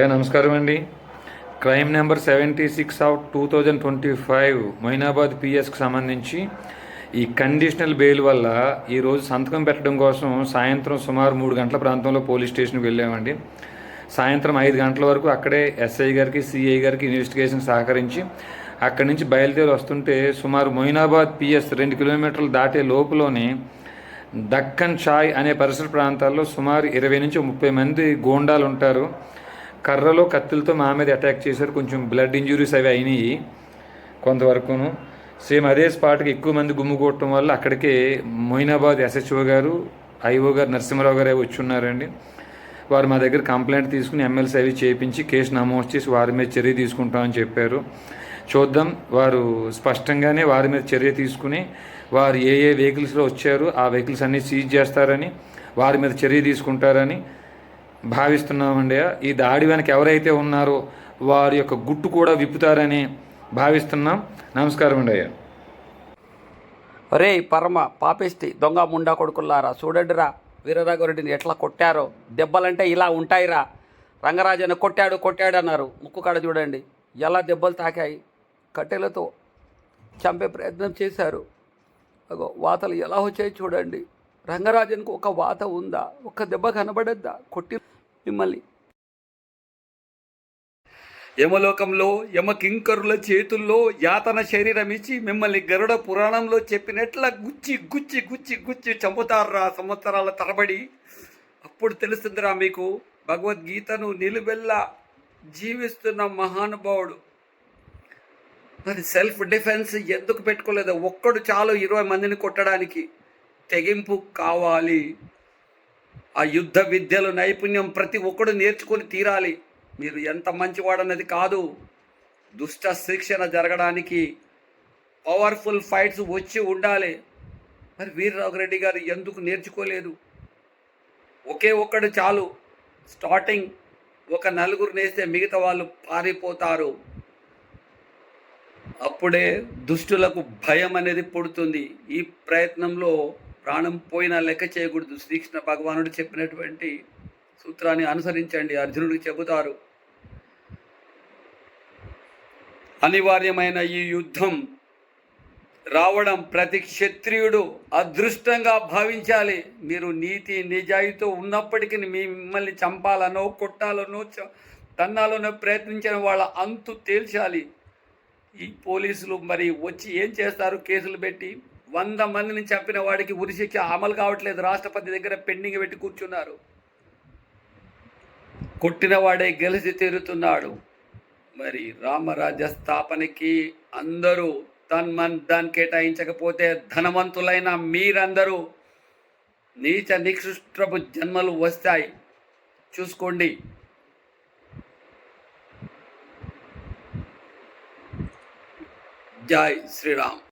ఏ నమస్కారం అండి. Crime number seventy six of two thousand twenty five Moinabad పిఎస్కి సంబంధించి ఈ కండిషనల్ బెయిల్ వల్ల ఈరోజు సంతకం పెట్టడం కోసం సాయంత్రం సుమారు మూడు గంటల ప్రాంతంలో పోలీస్ స్టేషన్కి వెళ్ళామండి. సాయంత్రం ఐదు గంటల వరకు అక్కడే ఎస్ఐ గారికి సిఐ గారికి ఇన్వెస్టిగేషన్ సహకరించి అక్కడి నుంచి బయలుదేరి వస్తుంటే సుమారు మొయినాబాద్ పిఎస్ రెండు కిలోమీటర్లు దాటే లోపులోనే దక్కన్ చాయ్ అనే పరిసర ప్రాంతాల్లో సుమారు ఇరవై నుంచి ముప్పై మంది గోండాలు ఉంటారు. కర్రలో కత్తులతో మా మీద అటాక్ చేశారు. కొంచెం బ్లడ్ ఇంజురీస్ అవి అయినాయి కొంతవరకును. సేమ్ అదే స్పాట్కి ఎక్కువ మంది గుమ్ముకోవటం వల్ల అక్కడికే మొయినాబాద్ ఎస్హెచ్ఓ గారు ఐఓ గారు నరసింహరావు గారు వచ్చి ఉన్నారండి. వారు మా దగ్గర కంప్లైంట్ తీసుకుని ఎమ్మెల్సీ అవి చేపించి కేసు నమోదు చేసి వారి మీద చర్య తీసుకుంటామని చెప్పారు. చూద్దాం. వారు స్పష్టంగానే వారి మీద చర్య తీసుకుని వారు ఏ ఏ వెహికల్స్లో వచ్చారు ఆ వెహికల్స్ అన్నీ సీజ్ చేస్తారని వారి మీద చర్య తీసుకుంటారని భావిస్తున్నామండి ఈ దాడి వెనక ఎవరైతే ఉన్నారో వారి యొక్క గుట్టు కూడా విప్పుతారని భావిస్తున్నాం. నమస్కారం అండి అయ్యా రే పరమ పాపిస్తి దొంగ ముండా కొడుకుల్లారా చూడండిరా వీరరాఘవరెడ్డిని ఎట్లా కొట్టారో. దెబ్బలంటే ఇలా ఉంటాయిరా. రంగరాజన్న కొట్టాడు కొట్టాడు అన్నారు. ముక్కు కాడ చూడండి ఎలా దెబ్బలు తాకాయి. కట్టెలతో చంపే ప్రయత్నం చేశారు. అగో వాతలు ఎలా వచ్చాయి చూడండి. రంగరాజన్కు ఒక వాత ఉందా? ఒక దెబ్బ కనబడద్దా? కొట్టి మిమ్మల్ని. యమలోకంలో యమకింకరుల చేతుల్లో యాతన శరీరం ఇచ్చి మిమ్మల్ని గరుడ పురాణంలో చెప్పినట్ల గుచ్చి గుచ్చి గుచ్చి గుచ్చి చంపుతారా సంవత్సరాల తరబడి? అప్పుడు తెలుస్తుందిరా మీకు భగవద్గీతను నిలువెల్లా జీవిస్తున్న మహానుభావుడు. మరి సెల్ఫ్ డిఫెన్స్ ఎందుకు పెట్టుకోలేదు? ఒక్కడు చాలు ఇరవై మందిని కొట్టడానికి. తెగింపు కావాలి. ఆ యుద్ధ విద్యలు నైపుణ్యం ప్రతి ఒక్కడు నేర్చుకొని తీరాలి. మీరు ఎంత మంచివాడన్నది కాదు. దుష్ట శిక్షణ జరగడానికి పవర్ఫుల్ ఫైట్స్ వచ్చి ఉండాలి. మరి వీరరాఘు రెడ్డి గారు ఎందుకు నేర్చుకోలేదు? ఒకే ఒక్కడు చాలు. స్టార్టింగ్ ఒక నలుగురు నేస్తే మిగతా వాళ్ళు పారిపోతారు. అప్పుడే దుష్టులకు భయం అనేది పుడుతుంది. ఈ ప్రయత్నంలో ప్రాణం పోయినా లెక్క చేయకూడదు. శ్రీకృష్ణ భగవానుడు చెప్పినటువంటి సూత్రాన్ని అనుసరించండి. అర్జునుడికి చెబుతారు అనివార్యమైన ఈ యుద్ధం రావడం ప్రతి క్షత్రియుడు అదృష్టంగా భావించాలి. మీరు నీతి నిజాయితీ ఉన్నప్పటికీ మీ మిమ్మల్ని చంపాలనో కొట్టాలనో చ- తన్నాలనో ప్రయత్నించిన వాళ్ళ అంతు తేల్చాలి. ఈ పోలీసులు మరి వచ్చి ఏం చేస్తారు? కేసులు పెట్టి వంద మందిని చంపిన వాడికి ఉరిశిక్ష అమలు కావట్లేదు. రాష్ట్రపతి దగ్గర పెండింగ్ పెట్టి కూర్చున్నారు. కొట్టిన వాడే గెలిచి తీరుతున్నాడు. మరి రామరాజ్య స్థాపనకి అందరూ తన్మన్ దాన్ని కేటాయించకపోతే ధనవంతులైన మీరందరూ నీచ నిక్షుష్ట్రపు జన్మలు వస్తాయి. చూసుకోండి. జై శ్రీరామ్.